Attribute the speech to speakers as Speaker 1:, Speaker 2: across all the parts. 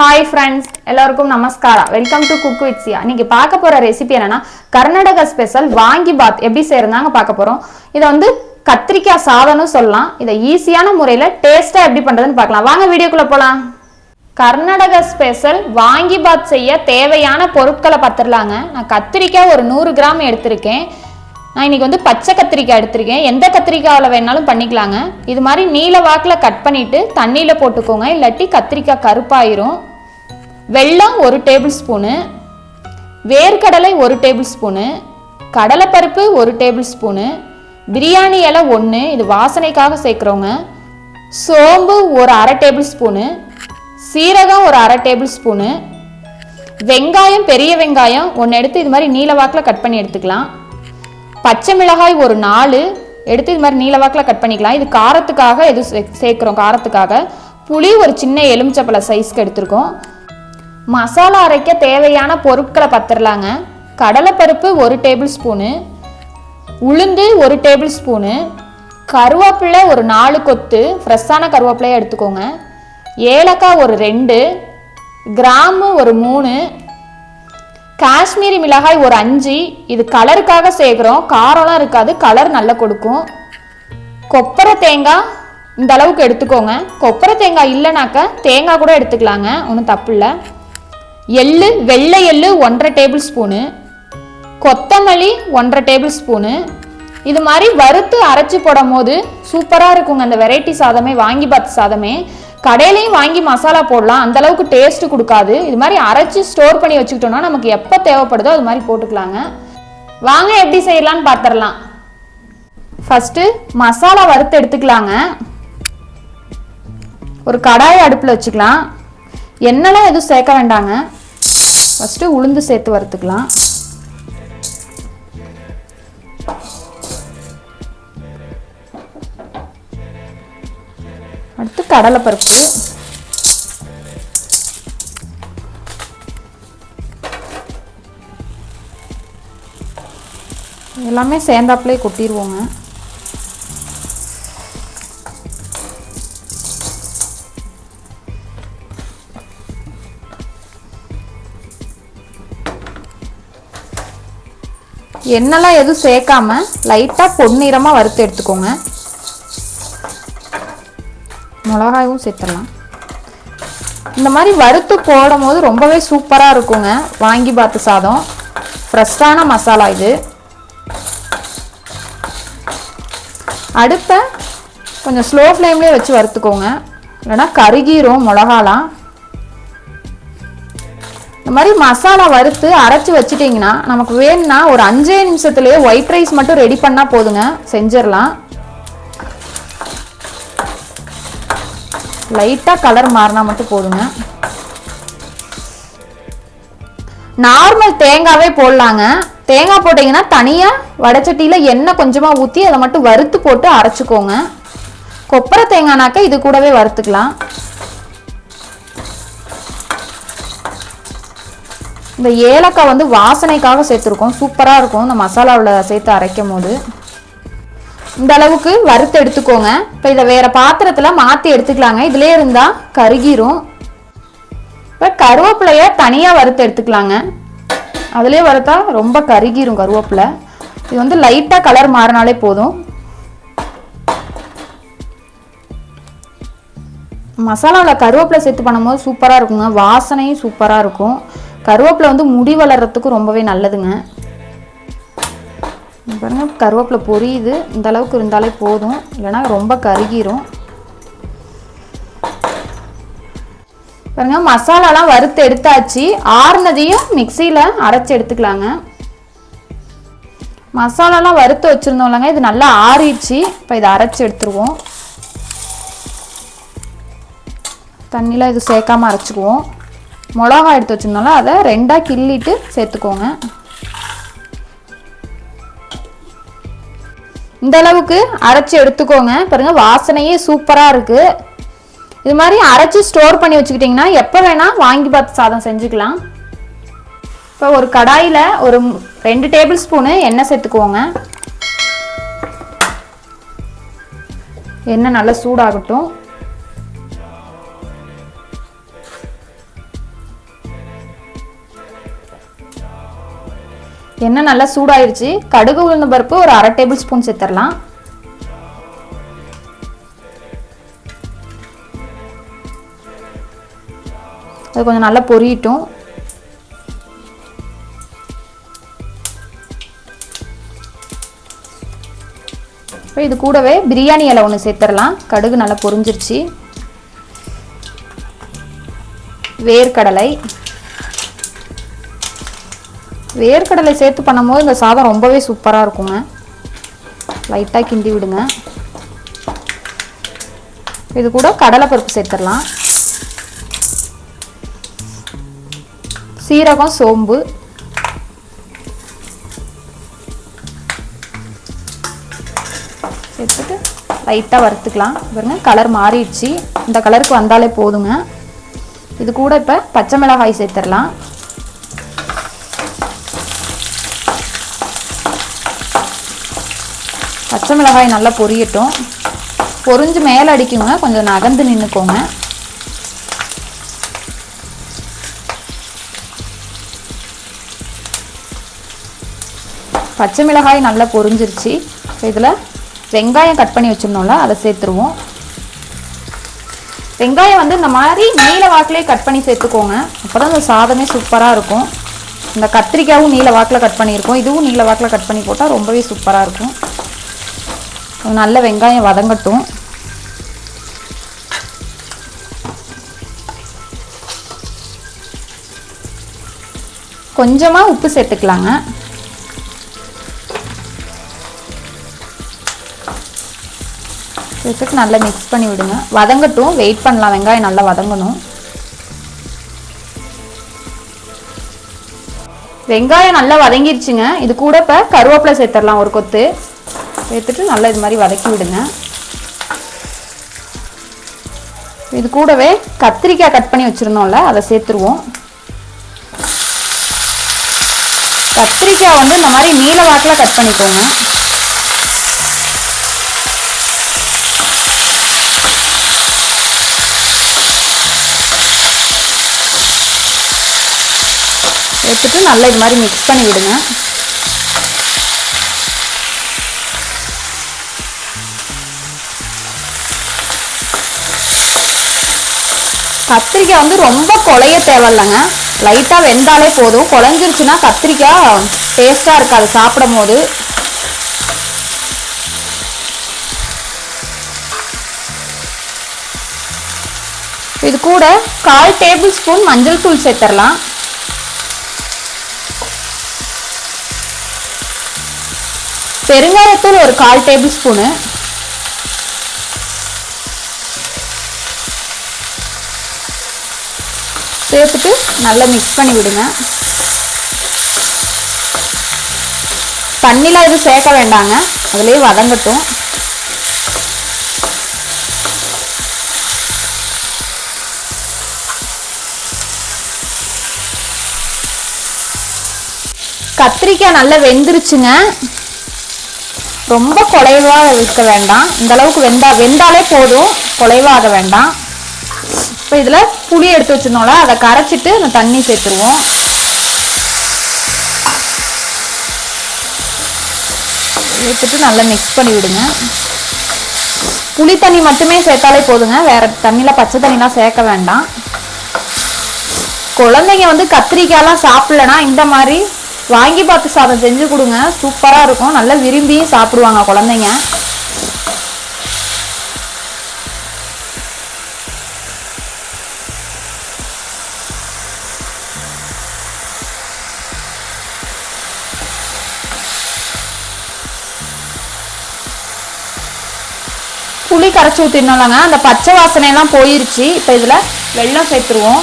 Speaker 1: Hi friends எல்லாருக்கும் நமஸ்காரா welcome to cook with Siya இன்னைக்கு பார்க்க போகிற ரெசிபி என்னன்னா கர்நாடகா ஸ்பெஷல் வாங்கி பாத் எப்படி செய்யறதாங்க பார்க்க போகிறோம் இதை வந்து கத்திரிக்காய் சாதம்னு சொல்லலாம். இதை ஈஸியான முறையில் டேஸ்ட்டாக எப்படி பண்ணுறதுன்னு பார்க்கலாம். வாங்க வீடியோக்குள்ளே போகலாம் கர்நாடகா ஸ்பெஷல் வாங்கி பாத் செய்ய தேவையான பொருட்களை பார்த்துடலாங்க. நான் கத்திரிக்காய் ஒரு நூறு கிராம் எடுத்திருக்கேன். நான் இன்னைக்கு வந்து பச்சை கத்திரிக்காய் எடுத்திருக்கேன். எந்த கத்திரிக்காயில் வேணாலும் பண்ணிக்கலாங்க. இது மாதிரி நீல வாக்கில் கட் பண்ணிவிட்டு தண்ணியில் போட்டுக்கோங்க. இல்லாட்டி கத்திரிக்காய் கருப்பாயிரும். வெள்ளம் ஒரு டேபிள் ஸ்பூனு வேர்க்கடலை ஒரு டேபிள் ஸ்பூனு கடலைப்பருப்பு ஒரு டேபிள் ஸ்பூனு பிரியாணி இலை ஒன்று இது வாசனைக்காக சேர்க்குறோங்க சோம்பு ஒரு அரை டேபிள் ஸ்பூனு சீரகம் ஒரு அரை டேபிள் ஸ்பூனு வெங்காயம் பெரிய வெங்காயம் ஒன்று எடுத்து இது மாதிரி நீலவாக்கில் கட் பண்ணி எடுத்துக்கலாம். பச்சை மிளகாய் ஒரு நாலு எடுத்து இது மாதிரி நீளவாக்கில் கட் பண்ணிக்கலாம். இது காரத்துக்காக எது சே- சேர்க்குறோம் காரத்துக்காக. புளி ஒரு சின்ன எலுமிச்சப்பழ சைஸ்க்கு எடுத்திருக்கோம். மசாலா அரைக்க தேவையான பொருட்களை பத்திரலாங்க. கடலைப்பருப்பு ஒரு டேபிள் ஸ்பூனு. உளுந்து ஒரு டேபிள் ஸ்பூனு. கருவேப்பிலை ஒரு நாலு கொத்து. ஃப்ரெஷ்ஷான கருவேப்பிலையை எடுத்துக்கோங்க. ஏலக்காய் ஒரு ரெண்டு. கிராம்பு ஒரு மூணு. காஷ்மீரி மிளகாய் ஒரு அஞ்சு. இது கலருக்காக சேர்க்குறோம். காரம்லாம் இருக்காது. கலர் நல்லா கொடுக்கும். கொப்பரை தேங்காய் இந்த அளவுக்கு எடுத்துக்கோங்க. கொப்பரை தேங்காய் இல்லைனாக்க தேங்காய் கூட எடுத்துக்கலாங்க. ஒன்றும் தப்பு இல்லை. எள்ளு வெள்ளை எள்ளு ஒன்றரை டேபிள் ஸ்பூனு கொத்தமல்லி ஒன்றரை டேபிள் ஸ்பூனு. இது மாதிரி வறுத்து அரைச்சி போடும் போது சூப்பராக இருக்குங்க. அந்த வெரைட்டி சாதமே வாங்கி பார்த்து சாதமே. கடையிலையும் வாங்கி மசாலா போடலாம். அந்த அளவுக்கு டேஸ்ட் கொடுக்காது. இது மாதிரி அரைச்சி ஸ்டோர் பண்ணி வச்சுக்கிட்டோம்னா நமக்கு எப்போ தேவைப்படுதோ அது மாதிரி போட்டுக்கலாங்க. வாங்க எப்படி செய்யலாம்னு பார்த்துடலாம் ஃபஸ்ட்டு மசாலா வறுத்து எடுத்துக்கலாங்க. ஒரு கடாயை அடுப்பில் வச்சுக்கலாம். எண்ணெய்லாம் எதுவும் சேர்க்க வேண்டாங்க. ஃபஸ்ட்டு உளுந்து சேர்த்து வறுத்துக்கலாம். அடுத்து கடலைப்பருப்பு. எல்லாமே சேர்ந்தாப்புலே கொட்டிடுவோங்க எண்ணெய்லாம் எதுவும் சேர்க்காம லைட்டாக பொன்னிறமாக வறுத்து எடுத்துக்கோங்க. மிளகாயும் சேர்த்துடலாம். இந்த மாதிரி வறுத்து போடும் போது ரொம்பவே சூப்பராக இருக்குங்க. வாங்கி பார்த்து சாதம். ஃப்ரெஷ்ஷான மசாலா இது. அடுப்பை கொஞ்சம் ஸ்லோ ஃப்ளேம்லேயே வச்சு வறுத்துக்கோங்க. இல்லைன்னா கருகிரும் மிளகாலாம். இந்த மாதிரி மசாலா வறுத்து அரைச்சி வச்சிட்டிங்கன்னா நமக்கு வேணும்னா ஒரு அஞ்சே நிமிஷத்துலேயே ஒயிட் ரைஸ் மட்டும் ரெடி பண்ணால் போதுங்க. செஞ்சிடலாம். லைட்டாக கலர் மாறினா மட்டும் போதுங்க. நார்மல் தேங்காவே போடலாங்க. தேங்காய் போட்டிங்கன்னா தனியாக வடச்சட்டியில் எண்ணெய் கொஞ்சமாக ஊற்றி அதை மட்டும் வறுத்து போட்டு அரைச்சிக்கோங்க. கொப்பரை தேங்காய்னாக்கா இது கூடவே வறுத்துக்கலாம். இந்த ஏலக்காய் வந்து வாசனைக்காக சேர்த்துருக்கோம். சூப்பராக இருக்கும். இந்த மசாலாவில் சேர்த்து அரைக்கும் போது இந்த அளவுக்கு வறுத்து எடுத்துக்கோங்க. இப்போ இதை வேறு பாத்திரத்தில் மாற்றி எடுத்துக்கலாங்க. இதுலேயே இருந்தால் கருகிரும். இப்போ கருவேப்பிலைய தனியாக வறுத்து எடுத்துக்கலாங்க. அதுலேயே வறுத்தா ரொம்ப கருகிரும் கருவேப்பிலை. இது வந்து லைட்டாக கலர் மாறினாலே போதும். மசாலாவில் கருவேப்பிலை சேர்த்து பண்ணும்போது சூப்பராக இருக்குங்க. வாசனையும் சூப்பராக இருக்கும். கருவேப்பிலை வந்து முடி வளர்கிறதுக்கு ரொம்பவே நல்லதுங்க. பாருங்கள் கருவேப்பிலை பொரியுது. இந்த அளவுக்கு இருந்தாலே போதும். இல்லைன்னா ரொம்ப கருகிரும். பாருங்க மசாலாலாம் வறுத்து எடுத்தாச்சு. ஆறுனதையும் மிக்சியில் அரைச்சி எடுத்துக்கலாங்க. மசாலாலாம் வறுத்து வச்சுருந்தோம் இல்லைங்க இது நல்லா ஆறிடுச்சு. இப்போ இதை அரைச்சி எடுத்துருவோம். தண்ணியில் இது சேர்க்காமல் அரைச்சிக்குவோம். மிளகா எடுத்து வச்சுருந்தாலும் அதை ரெண்டாக கிள்ளிட்டு சேர்த்துக்கோங்க. இந்த அளவுக்கு அரைச்சி எடுத்துக்கோங்க. பாருங்கள் வாசனையே சூப்பராக இருக்குது இது மாதிரி அரைச்சி ஸ்டோர் பண்ணி வச்சுக்கிட்டிங்கன்னா எப்போ வேணால் வாங்கி பார்த்து சாதம் செஞ்சுக்கலாம். இப்போ ஒரு கடாயில் ஒரு ரெண்டு டேபிள் ஸ்பூனு எண்ணெய் சேர்த்துக்குவோங்க எண்ணெய் நல்லா சூடாகட்டும். எண்ணெய் நல்லா சூடாயிருச்சு. கடுகு உளுந்த பருப்பு ஒரு அரை டேபிள் ஸ்பூன் சேர்த்துடலாம். அது கொஞ்சம் நல்லா பொரியட்டும். இப்போ இது கூடவே பிரியாணி இலை ஒன்று சேர்த்துடலாம். கடுகு நல்லா பொரிஞ்சிருச்சு. வேர்க்கடலை. வேர்க்கடலை சேர்த்து பண்ணும்போது இந்த சாதம் ரொம்பவே சூப்பராக இருக்குங்க. லைட்டாக கிண்டி விடுங்க. இது கூட கடலைப்பருப்பு சேர்த்துடலாம். சீரகம் சோம்பு. சேர்த்துட்டு லைட்டாக வறுத்துக்கலாம். பாருங்க கலர் மாறிடுச்சு. இந்த கலருக்கு வந்தாலே போதுங்க. இது கூட இப்போ பச்சை மிளகாய் சேர்த்துடலாம். பச்சை மிளகாய் நல்லா பொரியட்டும். பொரிஞ்சு மேலே அடிக்குங்க கொஞ்சம் நகர்ந்து நின்றுக்கோங்க பச்சை மிளகாய் நல்லா பொரிஞ்சிருச்சு. இதில் வெங்காயம் கட் பண்ணி வச்சிருந்தோம்ல அதை சேர்த்துருவோம். வெங்காயம் வந்து இந்த மாதிரி நீல வாக்கிலே கட் பண்ணி சேர்த்துக்கோங்க. அப்போ தான் இந்த சாதமே சூப்பராக இருக்கும். இந்த கத்திரிக்காயும் நீல வாக்கில் கட் பண்ணியிருக்கோம். இதுவும் நீல வாக்கில் கட் பண்ணி போட்டால் ரொம்பவே சூப்பராக இருக்கும். நல்ல வெங்காயம் வதங்கட்டும். கொஞ்சமாக உப்பு சேர்த்துக்கலாங்க. சேர்த்துட்டு நல்லா மிக்ஸ் பண்ணி விடுங்க. வதங்கட்டும். வெயிட் பண்ணலாம். வெங்காயம் நல்லா வதங்கணும். வெங்காயம் நல்லா வதங்கிருச்சுங்க. இது கூட இப்போ கருவேப்பிலை சேர்த்துடலாம். ஒரு கொத்து. சேர்த்துட்டு நல்லா இது மாதிரி வதக்கி விடுங்க. இது கூடவே கத்திரிக்காய் கட் பண்ணி வச்சுருந்தோம்ல அதை சேர்த்துருவோம். கத்திரிக்காய் வந்து இந்த மாதிரி நீல வாக்கில் கட் பண்ணிக்கோங்க. எடுத்துட்டு நல்லா இது மாதிரி மிக்ஸ் பண்ணி விடுங்க. கத்திரிக்காய் வந்து ரொம்ப குழைய தேவையில்லைங்க. லைட்டாக வெந்தாலே போதும். குழஞ்சிருச்சுன்னா கத்திரிக்காய் டேஸ்ட்டாக இருக்காது சாப்பிடும் போது இது கூட கால் டேபிள் ஸ்பூன் மஞ்சள் தூள் சேர்த்துடலாம். பெருங்காயத்தூள் ஒரு கால் டேபிள் ஸ்பூனு சேர்த்துட்டு நல்லா மிக்ஸ் பண்ணி விடுங்க. தண்ணியில் எதுவும் சேர்க்க வேண்டாங்க. அதுலேயே வதங்கட்டும். கத்திரிக்காய் நல்லா வெந்துருச்சுங்க. ரொம்ப குலைவாக இருக்க வேண்டாம். இந்த அளவுக்கு வெந்தா வெந்தாலே போதும். குலைவாக வேண்டாம். இப்போ இதில் புளி எடுத்து வச்சிருந்தோம்ல அதை கரைச்சிட்டு அந்த தண்ணி சேர்த்துருவோம். சேர்த்துட்டு நல்லா மிக்ஸ் பண்ணி விடுங்க. புளி தண்ணி மட்டுமே சேர்த்தாலே போதுங்க. வேற தண்ணியில் பச்சை தண்ணிலாம் சேர்க்க வேண்டாம். குழந்தைங்க வந்து கத்திரிக்காயெல்லாம் சாப்பிட்லனா இந்த மாதிரி வாங்கி பார்த்து சாதம் செஞ்சு கொடுங்க. சூப்பராக இருக்கும். நல்லா விரும்பியும் சாப்பிடுவாங்க குழந்தைங்க. கரைச்சி ஊற்றிடணும்லங்க அந்த பச்சை வாசனையெல்லாம் போயிருச்சு. இப்போ இதில் வெள்ளம் சேர்த்துருவோம்.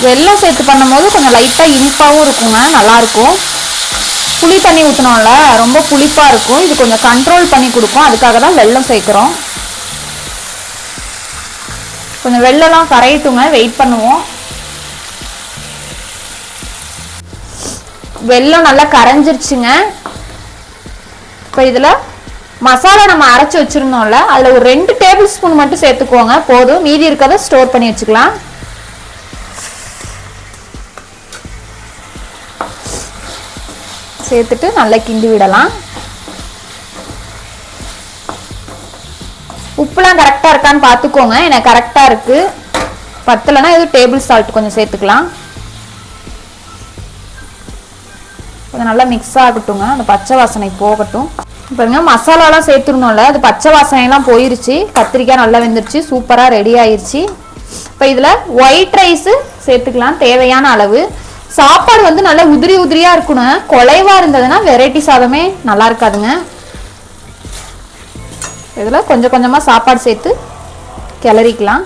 Speaker 1: வெள்ளம் சேர்த்து பண்ணும்போது கொஞ்சம் லைட்டாக இனிப்பாகவும் இருக்குங்க. நல்லாயிருக்கும். புளி தண்ணி ஊற்றினோம்ல ரொம்ப புளிப்பாக இருக்கும். இது கொஞ்சம் கண்ட்ரோல் பண்ணி கொடுக்கும். அதுக்காக தான் வெள்ளம் சேர்க்குறோம். கொஞ்சம் வெள்ளம்லாம் கரையட்டுங்க. வெயிட் பண்ணுவோம். வெள்ளம் நல்லா கரைஞ்சிருச்சுங்க. இப்போ இதில் மசாலா நம்ம அரைச்சி வச்சுருந்தோம்ல அதில் ஒரு ரெண்டு டேபிள் ஸ்பூன் மட்டும் சேர்த்துக்கோங்க போதும். மீதி இருக்கிறத ஸ்டோர் பண்ணி வச்சுக்கலாம். சேர்த்துட்டு நல்லா கிண்டி விடலாம். உப்புலாம் கரெக்டாக இருக்கான்னு பார்த்துக்கோங்க. எனக்கு கரெக்டாக இருக்குது பத்தலைனா எதுவும் டேபிள் சால்ட் கொஞ்சம் சேர்த்துக்கலாம். கொஞ்சம் நல்லா மிக்ஸ் ஆகட்டுங்க அந்த பச்சை வாசனை போகட்டும். பாருங்க மசாலாலாம் சேர்த்துடணும்ல. அது பச்சை வாசனைலாம் போயிருச்சு. கத்திரிக்காய் நல்லா வெந்துருச்சு. சூப்பராக ரெடி ஆயிருச்சு. இப்போ இதில் ஒயிட் ரைஸு சேர்த்துக்கலாம். தேவையான அளவு. சாப்பாடு வந்து நல்லா உதிரி உதிரியாக இருக்கணும். குலைவாக இருந்ததுன்னா வெரைட்டி சாதமே நல்லா இருக்காதுங்க. இதில் கொஞ்சம் கொஞ்சமாக சாப்பாடு சேர்த்து கிளறிக்கலாம்.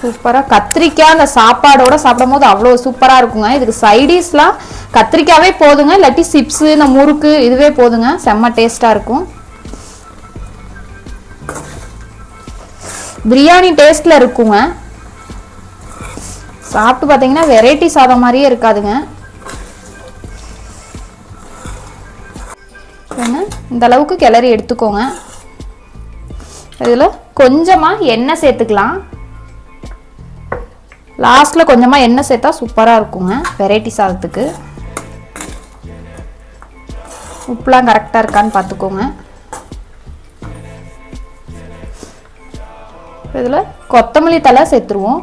Speaker 1: சூப்பராக கத்திரிக்காய் அந்த சாப்பாடோட சாப்பிடும் போது அவ்வளோ சூப்பராக இருக்குங்க. இதுக்கு சைடிஷ்லாம் கத்திரிக்காவே போதுங்க. இல்லாட்டி சிப்ஸு இந்த முறுக்கு இதுவே போதுங்க. செம்ம டேஸ்ட்டாக இருக்கும். பிரியாணி டேஸ்ட்டில் இருக்குங்க. சாப்பிட்டு பார்த்தீங்கன்னா வெரைட்டி சாதம் மாதிரியே இருக்காதுங்க. இந்த அளவுக்கு கிளறி எடுத்துக்கோங்க. இதில் கொஞ்சமாக எண்ணெய் சேர்த்துக்கலாம். லாஸ்ட்டில் கொஞ்சமாக எண்ணெய் சேர்த்தா சூப்பராக இருக்குங்க வெரைட்டி சாதத்துக்கு. உப்புலாம் கரெக்டாக இருக்கான்னு பார்த்துக்கோங்க இதில் கொத்தமல்லி தலை சேர்த்துருவோம்.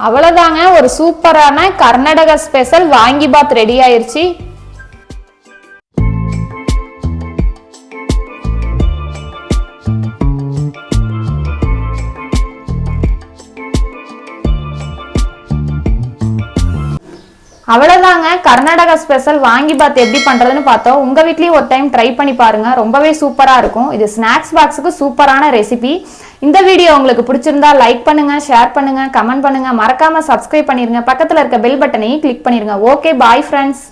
Speaker 1: அவ்வளோதாங்க ஒரு சூப்பரான கர்நாடகா ஸ்பெஷல் வாங்கி பாத் ரெடி ஆயிடுச்சு அவ்வளோதாங்க கர்நாடகா ஸ்பெஷல் வாங்கி பார்த்து எப்படி பண்ணுறதுன்னு பார்த்தோம். உங்கள் வீட்லேயும் ஒரு டைம் ட்ரை பண்ணி பாருங்கள் ரொம்பவே சூப்பராக இருக்கும். இது ஸ்நாக்ஸ் பாக்ஸுக்கு சூப்பரான ரெசிபி இந்த வீடியோ உங்களுக்கு பிடிச்சிருந்தா லைக் பண்ணுங்கள் ஷேர் பண்ணுங்கள் கமெண்ட் பண்ணுங்கள் மறக்காமல் சப்ஸ்கிரைப் பண்ணிருங்க. பக்கத்தில் இருக்க பெல் பட்டனையும் கிளிக் பண்ணிருங்க. Okay bye friends